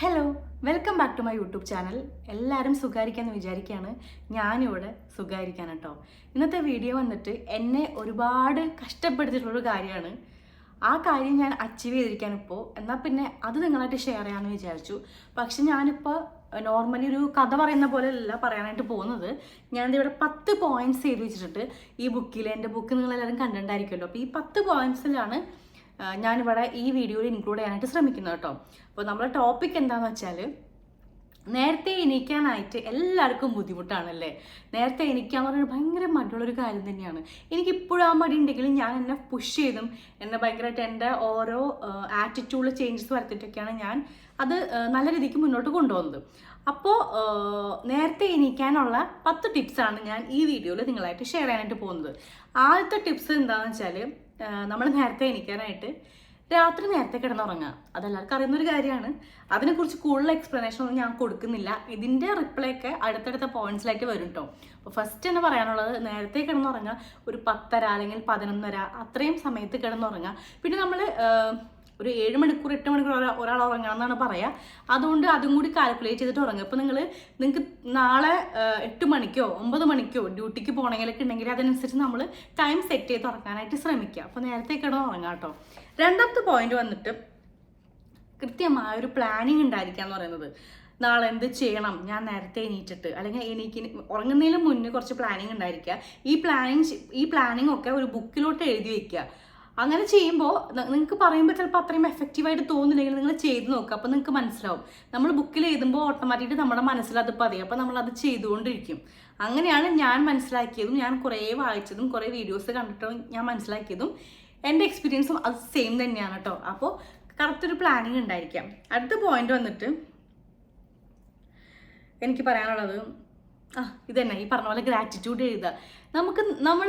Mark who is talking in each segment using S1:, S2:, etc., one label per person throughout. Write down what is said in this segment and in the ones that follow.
S1: Hello welcome back to my YouTube channel എല്ലാവരും സുഖാരിക്കാന്ന് വിചാരിക്കുകയാണ് ഞാനിവിടെ സുഖാരിക്കാൻ കേട്ടോ. ഇന്നത്തെ വീഡിയോ വന്നിട്ട് എന്നെ ഒരുപാട് കഷ്ടപ്പെടുത്തിയിട്ടുള്ളൊരു കാര്യമാണ്. ആ കാര്യം ഞാൻ അച്ചീവ് ചെയ്തിരിക്കാൻ ഇപ്പോൾ എന്നാൽ പിന്നെ അത് നിങ്ങളായിട്ട് ഷെയർ ചെയ്യാമെന്ന് വിചാരിച്ചു. പക്ഷെ ഞാനിപ്പോൾ നോർമലി ഒരു കഥ പറയുന്ന പോലെയല്ല പറയാനായിട്ട് പോകുന്നത്. ഞാനിത് ഇവിടെ പത്ത് പോയിന്റ്സ് ചെയ്ത് വെച്ചിട്ടുണ്ട്. ഈ ബുക്കിൽ എന്റെ ബുക്ക് നിങ്ങളെല്ലാവരും കണ്ടിട്ടുണ്ടായിരിക്കുമല്ലോ. അപ്പോൾ ഈ പത്ത് പോയിന്റ്സിലാണ് ഞാനിവിടെ ഈ വീഡിയോയിൽ ഇൻക്ലൂഡ് ചെയ്യാനായിട്ട് ശ്രമിക്കുന്നത് കേട്ടോ. അപ്പോൾ നമ്മുടെ ടോപ്പിക് എന്താണെന്ന് വെച്ചാൽ നേരത്തെ എണീക്കാനായിട്ട് എല്ലാവർക്കും ബുദ്ധിമുട്ടാണല്ലേ? നേരത്തെ എണീക്കാന്ന് പറയുന്നത് ഭയങ്കര മടിയുള്ളൊരു കാര്യം തന്നെയാണ്. എനിക്ക് ഇപ്പോഴും ആ മടി ഉണ്ടെങ്കിലും ഞാൻ എന്നെ പുഷ് ചെയ്തും എന്നെ ഭയങ്കരമായിട്ട് എന്റെ ഓരോ ആറ്റിറ്റ്യൂഡിൽ ചേഞ്ചസ് വരുത്തിയിട്ടൊക്കെയാണ് ഞാൻ അത് നല്ല രീതിക്ക് മുന്നോട്ട് കൊണ്ടുപോകുന്നത്. അപ്പോൾ നേരത്തെ എണീക്കാനുള്ള പത്ത് ടിപ്സാണ് ഞാൻ ഈ വീഡിയോയിൽ നിങ്ങളായിട്ട് ഷെയർ ചെയ്യാനായിട്ട് പോകുന്നത്. ആദ്യത്തെ ടിപ്സ് എന്താണെന്ന് വെച്ചാൽ നമ്മൾ നേരത്തെ എണീക്കാനായിട്ട് രാത്രി നേരത്തെ കിടന്നുറങ്ങുക. അതെല്ലാവർക്കും അറിയുന്ന ഒരു കാര്യമാണ്. അതിനെക്കുറിച്ച് കൂടുതൽ എക്സ്പ്ലനേഷൻ ഒന്നും ഞാൻ കൊടുക്കുന്നില്ല. ഇതിന്റെ റിപ്ലൈ ഒക്കെ അടുത്തടുത്ത പോയിന്റ്സിലേക്ക് വരും കേട്ടോ അപ്പോൾ ഫസ്റ്റ് തന്നെ പറയാനുള്ളത് നേരത്തെ കിടന്നുറങ്ങുക ഒരു പത്തര അല്ലെങ്കിൽ പതിനൊന്നര അത്രയും സമയത്ത് കിടന്നുറങ്ങുക. പിന്നെ നമ്മൾ ഒരു ഏഴ് മണിക്കൂർ എട്ട് മണിക്കൂർ ഒരാ- ഒരാൾ ഉറങ്ങണം എന്നാണ് പറയുക അതുകൊണ്ട് അതും കൂടി കാൽക്കുലേറ്റ് ചെയ്തിട്ട് ഉറങ്ങുക ഇപ്പോൾ നിങ്ങൾ നിങ്ങൾക്ക് നാളെ എട്ട് മണിക്കോ ഒമ്പത് മണിക്കോ ഡ്യൂട്ടിക്ക് പോകണമെങ്കിലൊക്കെ ഉണ്ടെങ്കിൽ അതിനനുസരിച്ച് നമ്മൾ ടൈം സെറ്റ് ചെയ്ത് ഉറങ്ങാനായിട്ട് ശ്രമിക്കുക അപ്പോൾ നേരത്തെ കിടന്ന് ഉറങ്ങാം കേട്ടോ രണ്ടാമത്തെ പോയിന്റ് വന്നിട്ട് കൃത്യമായ ഒരു പ്ലാനിങ് ഉണ്ടായിരിക്കുക എന്ന് പറയുന്നത്. നാളെ എന്ത് ചെയ്യണം? ഞാൻ നേരത്തെ എണീറ്റിട്ട്. അല്ലെങ്കിൽ എനിക്ക് ഉറങ്ങുന്നതിന് മുന്നേ കുറച്ച് പ്ലാനിങ് ഉണ്ടായിരിക്കുക ഈ പ്ലാനിങ് ഈ പ്ലാനിങ് ഒക്കെ ഒരു ബുക്കിലോട്ട് എഴുതി വെക്കുക അങ്ങനെ ചെയ്യുമ്പോൾ നിങ്ങൾക്ക് പറയുമ്പോൾ ചിലപ്പോൾ അത്രയും എഫക്റ്റീവായിട്ട് തോന്നുന്നില്ലെങ്കിൽ നിങ്ങൾ ചെയ്ത് നോക്കുക അപ്പോൾ നിങ്ങൾക്ക് മനസ്സിലാവും. നമ്മൾ ബുക്കിൽ എഴുതുമ്പോൾ ഓട്ടോമാറ്റിക്കായിട്ട് നമ്മുടെ മനസ്സിൽ അത് പതിയും. അപ്പോൾ നമ്മൾ അത് ചെയ്തുകൊണ്ടിരിക്കും. അങ്ങനെയാണ് ഞാൻ മനസ്സിലാക്കിയതും ഞാൻ കുറേ വായിച്ചതും കുറേ വീഡിയോസ് കണ്ടിട്ടും ഞാൻ മനസ്സിലാക്കിയതും. എന്റെ എക്സ്പീരിയൻസും അത് സെയിം തന്നെയാണ് കേട്ടോ അപ്പോൾ കറക്റ്റ് ഒരു പ്ലാനിങ് ഉണ്ടായിരിക്കാം. അടുത്ത പോയിന്റ് വന്നിട്ട് എനിക്ക് പറയാനുള്ളത് ആ ഇത് തന്നെ ഈ പറഞ്ഞ പോലെ ഗ്രാറ്റിറ്റ്യൂഡ് എഴുതുക. നമുക്ക് നമ്മൾ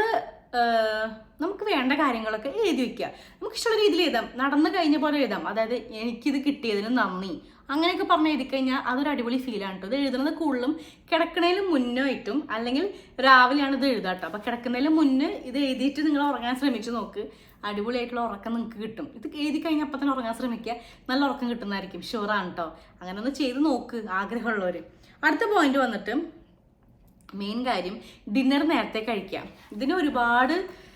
S1: നമുക്ക് വേണ്ട കാര്യങ്ങളൊക്കെ എഴുതി വെക്കുക. നമുക്ക് ഇഷ്ടമുള്ള രീതിയിൽ എഴുതാം. നടന്നു കഴിഞ്ഞ പോലെ എഴുതാം. അതായത് എനിക്കിത് കിട്ടിയതിന് നന്ദി. അങ്ങനെയൊക്കെ പറഞ്ഞ് എഴുതി കഴിഞ്ഞാൽ അതൊരു അടിപൊളി ഫീലാണ് കേട്ടോ ഇത് എഴുതുന്നത് കൂടുതലും കിടക്കണേലും മുന്നായിട്ടും അല്ലെങ്കിൽ രാവിലെയാണ് ഇത് എഴുതുക കേട്ടോ അപ്പോൾ കിടക്കുന്നതിന് മുന്നേ ഇത് എഴുതിയിട്ട് നിങ്ങൾ ഉറങ്ങാൻ ശ്രമിച്ചു നോക്ക്. അടിപൊളിയായിട്ടുള്ള ഉറക്കം നിങ്ങൾക്ക് കിട്ടും. ഇത് എഴുതി കഴിഞ്ഞാൽ അപ്പം തന്നെ ഉറങ്ങാൻ ശ്രമിക്കുക. നല്ല ഉറക്കം കിട്ടുന്നതായിരിക്കും. ഷുവറാണ് കേട്ടോ അങ്ങനെ ഒന്ന് ചെയ്ത് നോക്ക് ആഗ്രഹമുള്ളവർ അടുത്ത പോയിന്റ് വന്നിട്ട് മെയിൻ കാര്യം ഡിന്നർ നേരത്തെ കഴിക്കാം. ഇതിന് ഒരുപാട്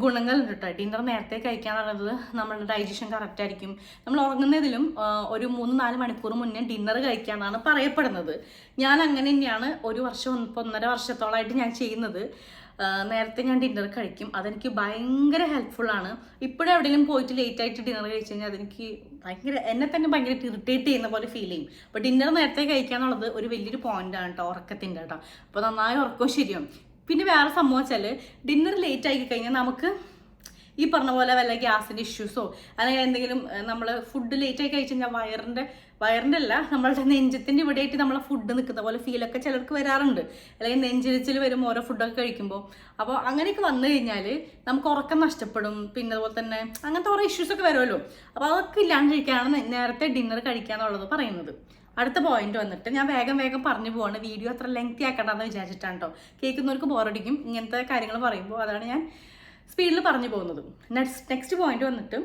S1: ഗുണങ്ങളുണ്ട് കേട്ടോ ഡിന്നർ നേരത്തെ കഴിക്കാൻ പറയുന്നത് നമ്മളുടെ ഡൈജഷൻ കറക്റ്റ് ആയിരിക്കും. നമ്മൾ ഉറങ്ങുന്നതിലും ഒരു മൂന്ന് നാല് മണിക്കൂർ മുന്നേ ഡിന്നർ കഴിക്കാമെന്നാണ് പറയപ്പെടുന്നത്. ഞാൻ അങ്ങനെ തന്നെയാണ് ഒരു വർഷം ഒന്നര വർഷത്തോളമായിട്ട് ഞാൻ ചെയ്യുന്നത്. നേരത്തെ ഞാൻ ഡിന്നർ കഴിക്കും. അതെനിക്ക് ഭയങ്കര ഹെൽപ്ഫുള്ളാണ് ഇപ്പോഴും എവിടെയെങ്കിലും പോയിട്ട് ലേറ്റ് ആയിട്ട് ഡിന്നർ കഴിച്ചു കഴിഞ്ഞാൽ അതെനിക്ക് ഭയങ്കര എന്നെ തന്നെ ഭയങ്കര ഇറിറ്റേറ്റ് ചെയ്യുന്ന പോലെ ഫീൽ ചെയ്യും. അപ്പോൾ ഡിന്നർ നേരത്തെ കഴിക്കുക എന്നുള്ളത് ഒരു വലിയൊരു പോയിന്റാണ് കേട്ടോ ഉറക്കത്തിന്റെ കേട്ടോ അപ്പോൾ നന്നായി ഉറക്കവും ശരിയാവും. പിന്നെ വേറെ സംഭവം വെച്ചാൽ ഡിന്നർ ലേറ്റ് ആയി കഴിഞ്ഞാൽ നമുക്ക് ഈ പറഞ്ഞ പോലെ വല്ല ഗ്യാസിന്റെ ഇഷ്യൂസോ അല്ലെങ്കിൽ എന്തെങ്കിലും നമ്മൾ ഫുഡ് ലേറ്റ് ആയി കഴിച്ചു കഴിഞ്ഞാൽ വയറിന്റെ വയറിന്റെ അല്ല നമ്മളുടെ നെഞ്ചത്തിന്റെ ഇവിടെയായിട്ട് നമ്മളെ ഫുഡ് നിൽക്കുന്ന പോലെ ഫീലൊക്കെ ചിലർക്ക് വരാറുണ്ട്. അല്ലെങ്കിൽ നെഞ്ചിരിച്ചിൽ വരും ഓരോ ഫുഡൊക്കെ കഴിക്കുമ്പോൾ. അപ്പോൾ അങ്ങനെയൊക്കെ വന്നു കഴിഞ്ഞാൽ നമുക്ക് ഉറക്കം നഷ്ടപ്പെടും. പിന്നെ അതുപോലെ തന്നെ അങ്ങനത്തെ ഓരോ ഇഷ്യൂസൊക്കെ വരുമല്ലോ. അപ്പോൾ അതൊക്കെ ഇല്ലാണ്ടിരിക്കാനാണ് നേരത്തെ ഡിന്നർ കഴിക്കുക എന്നുള്ളത് പറയുന്നത്. അടുത്ത പോയിന്റ് വന്നിട്ട് ഞാൻ വേഗം വേഗം പറഞ്ഞു പോവാണ്. വീഡിയോ അത്ര ലെങ്തി ആക്കണ്ടെന്ന് വിചാരിച്ചിട്ടാണ് കേട്ടോ കേൾക്കുന്നവർക്ക് ബോറടിക്കും ഇങ്ങനത്തെ കാര്യങ്ങൾ പറയുമ്പോൾ അതാണ് ഞാൻ സ്പീഡിൽ പറഞ്ഞു പോകുന്നത്. നെക്സ്റ്റ് നെക്സ്റ്റ് പോയിന്റ് വന്നിട്ട്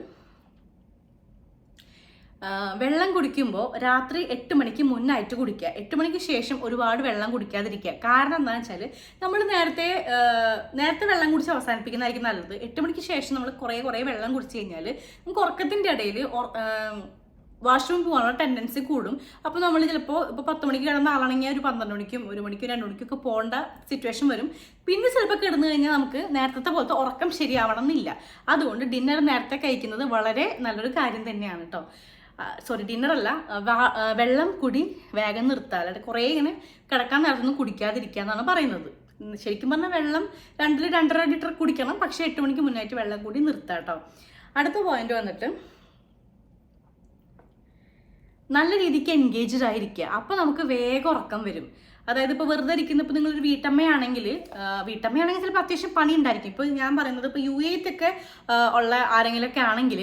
S1: വെള്ളം കുടിക്കുമ്പോൾ രാത്രി എട്ട് മണിക്ക് മുന്നായിട്ട് കുടിക്കുക. എട്ട് മണിക്ക് ശേഷം ഒരുപാട് വെള്ളം കുടിക്കാതിരിക്കുക. കാരണം എന്താണെന്ന് വെച്ചാൽ നമ്മൾ നേരത്തെ നേരത്തെ വെള്ളം കുടിച്ച് അവസാനിപ്പിക്കുന്നതായിരിക്കും നല്ലത്. എട്ട് മണിക്ക് ശേഷം നമ്മൾ കുറേ കുറേ വെള്ളം കുടിച്ച് കഴിഞ്ഞാൽ നമുക്ക് ഉറക്കത്തിന്റെ ഇടയിൽ വാഷ്റൂം പോകാനുള്ള ടെൻഡൻസി കൂടും. അപ്പോൾ നമ്മൾ ചിലപ്പോൾ ഇപ്പോൾ പത്ത് മണിക്ക് കിടന്ന ആളാണെങ്കിൽ ഒരു പന്ത്രണ്ട് മണിക്കും ഒരു മണിക്കും രണ്ട് മണിക്കും ഒക്കെ പോകേണ്ട സിറ്റുവേഷൻ വരും. പിന്നെ ചിലപ്പോൾ കിടന്നു കഴിഞ്ഞാൽ നമുക്ക് നേരത്തെ പോലത്തെ ഉറക്കം ശരിയാവണം എന്നില്ല. അതുകൊണ്ട് ഡിന്നർ നേരത്തെ കഴിക്കുന്നത് വളരെ നല്ലൊരു കാര്യം തന്നെയാണ് കേട്ടോ സോറി ആ, വെള്ളം കുടി വേഗം നിർത്തുക അല്ലാതെ കുറേ ഇങ്ങനെ കിടക്കാൻ നേരത്തൊന്നും കുടിക്കാതിരിക്കുക എന്നാണ് പറയുന്നത്. ശരിക്കും പറഞ്ഞാൽ വെള്ളം രണ്ടിൽ രണ്ടര ലിറ്റർ കുടിക്കണം പക്ഷേ എട്ട് മണിക്ക് മുന്നായിട്ട് വെള്ളം കൂടി നിർത്താം കേട്ടോ അടുത്ത പോയിന്റ് വന്നിട്ട് നല്ല രീതിക്ക് എൻഗേജ്ഡ് ആയിരിക്കുക അപ്പോൾ നമുക്ക് വേഗം ഉറക്കം വരും. അതായത് ഇപ്പോൾ വെറുതെ ഇരിക്കുന്ന ഇപ്പോൾ നിങ്ങളൊരു വീട്ടമ്മയാണെങ്കിൽ വീട്ടമ്മയാണെങ്കിൽ ചിലപ്പോൾ അത്യാവശ്യം പണി ഉണ്ടായിരിക്കും. ഇപ്പോൾ ഞാൻ പറയുന്നത് ഇപ്പോൾ യു എത്തൊക്കെ ഉള്ള ആരെങ്കിലുമൊക്കെ ആണെങ്കിൽ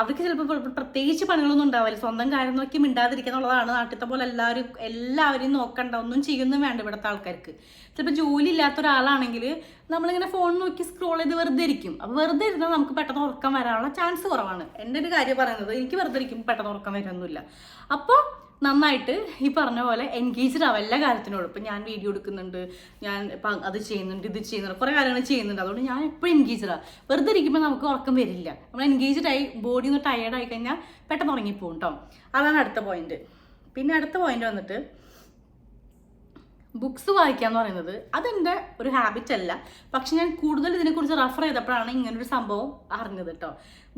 S1: അവർക്ക് ചിലപ്പോൾ പ്രത്യേകിച്ച് പണികളൊന്നും ഉണ്ടാവില്ല. സ്വന്തം കാര്യം നോക്കി മിണ്ടാതിരിക്കുക എന്നുള്ളതാണ് നാട്ടിലത്തെ പോലെ എല്ലാവരും എല്ലാവരെയും നോക്കണ്ട ഒന്നും ചെയ്യൊന്നും വേണ്ട ഇവിടുത്തെ ആൾക്കാർക്ക്. ചിലപ്പോൾ ജോലി ഇല്ലാത്ത ഒരാളാണെങ്കിൽ നമ്മളിങ്ങനെ ഫോൺ നോക്കി സ്ക്രോൾ ചെയ്ത് വെറുതെ ഇരിക്കും. അപ്പോൾ വെറുതെ ഇരുന്നാൽ നമുക്ക് പെട്ടെന്ന് ഉറക്കം വരാനുള്ള ചാൻസ് കുറവാണ്. എന്റെ ഒരു കാര്യം പറയുന്നത് എനിക്ക് വെറുതെ ഇരിക്കും പെട്ടെന്ന് ഉറക്കം വരുന്നില്ല അപ്പോൾ നന്നായിട്ട് ഈ പറഞ്ഞ പോലെ എൻഗേജ്ഡ് ആവും എല്ലാ കാര്യത്തിനോടും. ഇപ്പം ഞാൻ വീഡിയോ എടുക്കുന്നുണ്ട് ഞാൻ ഇപ്പം അത് ചെയ്യുന്നുണ്ട് ഇത് ചെയ്യുന്നുണ്ട് കുറേ കാര്യങ്ങൾ ചെയ്യുന്നുണ്ട്. അതുകൊണ്ട് ഞാൻ എപ്പോഴും എൻഗേജ്ഡ് ആണ് വെറുതെ ഇരിക്കുമ്പോൾ നമുക്ക് ഉറക്കം വരില്ല. നമ്മൾ എൻഗേജ്ഡ് ആയി ബോഡി ഒന്ന് ടയേർഡ് ആയി കഴിഞ്ഞാൽ പെട്ടെന്ന് ഉറങ്ങിപ്പോകും കേട്ടോ അതാണ് അടുത്ത പോയിന്റ് പിന്നെ അടുത്ത പോയിന്റ് വന്നിട്ട് ബുക്സ് വായിക്കുക എന്ന് പറയുന്നത് അതെന്റെ ഒരു ഹാബിറ്റ് അല്ല. പക്ഷെ ഞാൻ കൂടുതൽ ഇതിനെക്കുറിച്ച് റെഫർ ചെയ്തപ്പോഴാണ് ഇങ്ങനൊരു സംഭവം അറിഞ്ഞത് കേട്ടോ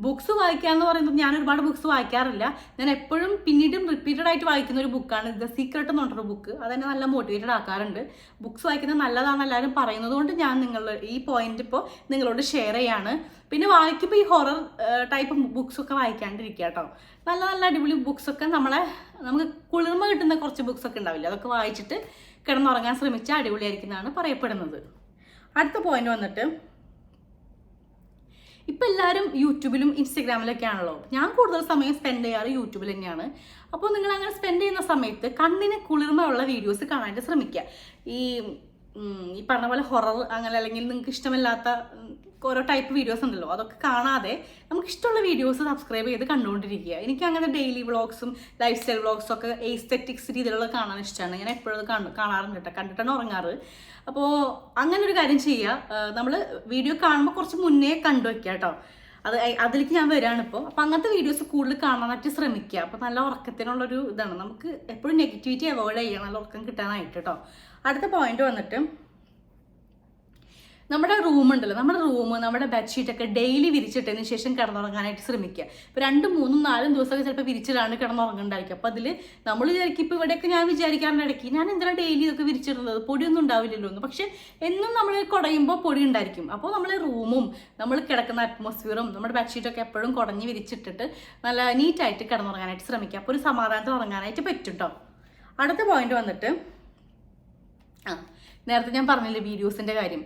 S1: ബുക്സ് വായിക്കുക എന്ന് പറയുന്നത് ഞാൻ ഒരുപാട് ബുക്സ് വായിക്കാറില്ല. ഞാൻ എപ്പോഴും പിന്നീടും റിപ്പീറ്റഡ് ആയിട്ട് വായിക്കുന്ന ഒരു ബുക്കാണ് ദ സീക്രട്ട് എന്ന് പറഞ്ഞൊരു ബുക്ക് അതെന്നെ നല്ല മോട്ടിവേറ്റഡ് ആക്കാറുണ്ട്. ബുക്സ് വായിക്കുന്നത് നല്ലതാണ് എല്ലാവരും പറയുന്നത് കൊണ്ട് ഞാൻ നിങ്ങൾ ഈ പോയിന്റ് ഇപ്പോൾ നിങ്ങളോട് ഷെയർ ചെയ്യാണ്. പിന്നെ വായിക്കുമ്പോൾ ഈ ഹൊറർ ടൈപ്പ് ബുക്സ് ഒക്കെ വായിക്കാണ്ടിരിക്കുക കേട്ടോ നല്ല നല്ല അടിപൊളി ബുക്സ് ഒക്കെ നമ്മളെ നമുക്ക് കുളിർമ കിട്ടുന്ന കുറച്ച് ബുക്സ് ഒക്കെ ഉണ്ടാവില്ല? അതൊക്കെ വായിച്ചിട്ട് കിടന്നുറങ്ങാൻ ശ്രമിച്ചാൽ അടിപൊളിയായിരിക്കുന്നതാണ് പറയപ്പെടുന്നത്. അടുത്ത പോയിന്റ് വന്നിട്ട് ഇപ്പം എല്ലാവരും യൂട്യൂബിലും ഇൻസ്റ്റഗ്രാമിലൊക്കെ ആണല്ലോ ഞാൻ കൂടുതൽ സമയം സ്പെൻഡ് ചെയ്യാറ് യൂട്യൂബിൽ തന്നെയാണ്. അപ്പോൾ നിങ്ങൾ അങ്ങനെ സ്പെൻഡ് ചെയ്യുന്ന സമയത്ത് കണ്ണിന് കുളിർമയുള്ള വീഡിയോസ് കാണാനായിട്ട് ശ്രമിക്കുക. ഈ ഈ പറഞ്ഞ പോലെ ഹൊറർ അങ്ങനെ അല്ലെങ്കിൽ നിങ്ങൾക്ക് ഇഷ്ടമില്ലാത്ത ഓരോ ടൈപ്പ് വീഡിയോസ് ഉണ്ടല്ലോ അതൊക്കെ കാണാതെ നമുക്ക് ഇഷ്ടമുള്ള വീഡിയോസ് സബ്സ്ക്രൈബ് ചെയ്ത് കണ്ടുകൊണ്ടിരിക്കുക എനിക്ക് അങ്ങനെ ഡെയിലി വ്ളോഗ്സും ലൈഫ് സ്റ്റൈൽ വ്ളോഗ്സും ഒക്കെ എസ്തെറ്റിക്സ് രീതിയിലുള്ള കാണാൻ ഇഷ്ടമാണ് ഞാൻ എപ്പോഴും കാണാറുണ്ട് കേട്ടോ. കണ്ടിട്ടാണ് ഉറങ്ങാറ്. അപ്പോൾ അങ്ങനെ ഒരു കാര്യം ചെയ്യുക നമ്മൾ വീഡിയോ കാണുമ്പോൾ കുറച്ച് മുന്നേ കണ്ടു വയ്ക്കുക കേട്ടോ. അത് അതിലേക്ക് ഞാൻ വരികയാണ് ഇപ്പോൾ അപ്പോൾ അങ്ങനത്തെ വീഡിയോസ് കൂടുതൽ കാണാനായിട്ട് ശ്രമിക്കുക. അപ്പോൾ നല്ല ഉറക്കത്തിനുള്ളൊരു ഇതാണ്. നമുക്ക് എപ്പോഴും നെഗറ്റിവിറ്റി അവോയ്ഡ് ചെയ്യണം നല്ല ഉറക്കം കിട്ടാനായിട്ട് കേട്ടോ. അടുത്ത പോയിന്റ് വന്നിട്ട് നമ്മുടെ റൂം ഉണ്ടല്ലോ നമ്മുടെ റൂം നമ്മുടെ ബെഡ്ഷീറ്റ് ഒക്കെ ഡെയിലി വിരിച്ചിട്ടതിന് ശേഷം കിടന്നുറങ്ങാനായിട്ട് ശ്രമിക്കുക. ഇപ്പോൾ രണ്ടും മൂന്നും നാലും ദിവസമൊക്കെ ചിലപ്പോൾ വിരിച്ചിലാണ് കിടന്നുറങ്ങുന്നുണ്ടായിരിക്കും അപ്പോൾ അതിൽ നമ്മൾ വിചാരിക്കും ഇപ്പോൾ ഇവിടെയൊക്കെ ഞാൻ വിചാരിക്കാറുണ്ട് ഇടയ്ക്ക് ഞാൻ എന്തിനാണ് ഡെയിലി ഇതൊക്കെ വിരിച്ചിടുന്നത്? പൊടിയൊന്നും ഉണ്ടാവില്ലല്ലോ എന്ന്. പക്ഷേ എന്നും നമ്മൾ കുടയുമ്പോൾ പൊടി ഉണ്ടായിരിക്കും. അപ്പോൾ നമ്മൾ റൂമും നമ്മൾ കിടക്കുന്ന അറ്റ്മോസ്ഫിയറും നമ്മുടെ ബെഡ്ഷീറ്റൊക്കെ എപ്പോഴും കുടഞ്ഞ് വിരിച്ചിട്ടിട്ട് നല്ല നീറ്റായിട്ട് കിടന്നുറങ്ങാനായിട്ട് ശ്രമിക്കുക. അപ്പോൾ ഒരു സമാധാനത്തിൽ ഉറങ്ങാനായിട്ട് പറ്റും കേട്ടോ അടുത്ത പോയിന്റ് വന്നിട്ട് ആ നേരത്തെ ഞാൻ പറഞ്ഞില്ലേ വീഡിയോസിന്റെ കാര്യം.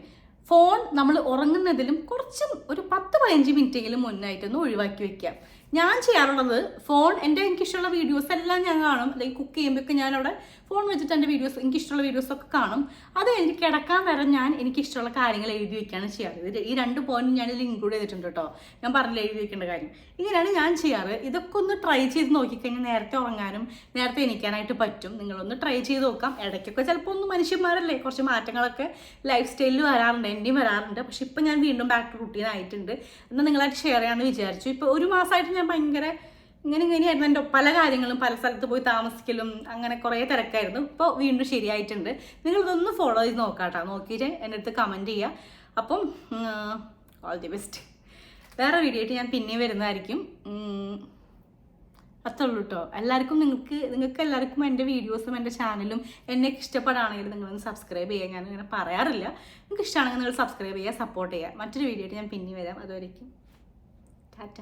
S1: ഫോൺ നമ്മൾ ഉറങ്ങുന്നതിലും കുറച്ചും ഒരു പത്ത് പതിനഞ്ച് മിനിറ്റെങ്കിലും മുന്നായിട്ടൊന്ന് ഒഴിവാക്കി വെക്കുക. ഞാൻ ചെയ്യാറുള്ളത് ഫോൺ എന്റെ എനിക്കിഷ്ടമുള്ള വീഡിയോസ് എല്ലാം ഞാൻ കാണും. അല്ലെങ്കിൽ കുക്ക് ചെയ്യുമ്പോഴൊക്കെ ഞാൻ അവിടെ ഫോൺ വെച്ചിട്ട് എന്റെ വീഡിയോസ് എനിക്കിഷ്ടമുള്ള വീഡിയോസ് ഒക്കെ കാണും. അത് എനിക്ക് കിടക്കാൻ വരെ ഞാൻ എനിക്കിഷ്ടമുള്ള കാര്യങ്ങൾ എഴുതി വയ്ക്കുകയാണ് ചെയ്യാറ്. ഇത് ഈ രണ്ട് പോയിന്റ് ഞാൻ ഇതിൽ ഇൻക്ലൂഡ് ചെയ്തിട്ടുണ്ട് കേട്ടോ. ഞാൻ പറഞ്ഞില്ല എഴുതി വെക്കേണ്ട കാര്യം. ഇങ്ങനെയാണ് ഞാൻ ചെയ്യാറ്. ഇതൊക്കെ ഒന്ന് ട്രൈ ചെയ്ത് നോക്കിക്കഴിഞ്ഞാൽ നേരത്തെ ഉറങ്ങാനും നേരത്തെ എണീക്കാനായിട്ട് പറ്റും. നിങ്ങളൊന്ന് ട്രൈ ചെയ്ത് നോക്കാം. ഇടയ്ക്കൊക്കെ ചിലപ്പോൾ ഒന്ന് മനുഷ്യന്മാരല്ലേ കുറച്ച് മാറ്റങ്ങളൊക്കെ ലൈഫ് സ്റ്റൈലിൽ വരാറുണ്ട് എന്റെയും വരാറുണ്ട്. പക്ഷെ ഇപ്പം ഞാൻ വീണ്ടും ബാക്ക് ടു റുട്ടീൻ ആയിട്ടുണ്ട്. എന്നാൽ നിങ്ങളായിട്ട് ഷെയർ ചെയ്യാമെന്ന് വിചാരിച്ചു. ഇപ്പോൾ ഒരു മാസമായിട്ട് ഭയങ്കര ഇങ്ങനെ ഇങ്ങനെയായിരുന്നു എന്റെ പല കാര്യങ്ങളും പല സ്ഥലത്ത് പോയി താമസിക്കലും അങ്ങനെ കുറേ തിരക്കായിരുന്നു. ഇപ്പോൾ വീണ്ടും ശരിയായിട്ടുണ്ട്. നിങ്ങളിതൊന്ന് ഫോളോ ചെയ്ത് നോക്കാട്ടോ. കേട്ടോ നോക്കിയിട്ട് എന്റെ അടുത്ത് കമന്റ് ചെയ്യുക അപ്പം ഓൾ ദി ബെസ്റ്റ് വേറെ വീഡിയോ ആയിട്ട് ഞാൻ പിന്നെയും വരുന്നതായിരിക്കും. ഉം, അത്രേ ഉള്ളൂ കേട്ടോ എല്ലാവർക്കും നിങ്ങൾക്ക് നിങ്ങൾക്ക് എല്ലാവർക്കും എന്റെ വീഡിയോസും എന്റെ ചാനലും എന്നെ ഇഷ്ടപ്പെടുകയാണെങ്കിൽ നിങ്ങളൊന്ന് സബ്സ്ക്രൈബ് ചെയ്യുക. ഞാൻ ഇങ്ങനെ പറയാറില്ല. നിങ്ങൾക്ക് ഇഷ്ടമാണെങ്കിൽ നിങ്ങൾ സബ്സ്ക്രൈബ് ചെയ്യുക സപ്പോർട്ട് ചെയ്യുക. മറ്റൊരു വീഡിയോ ആയിട്ട് ഞാൻ പിന്നെ വരാം. അതുവരേക്കും. ടാറ്റ.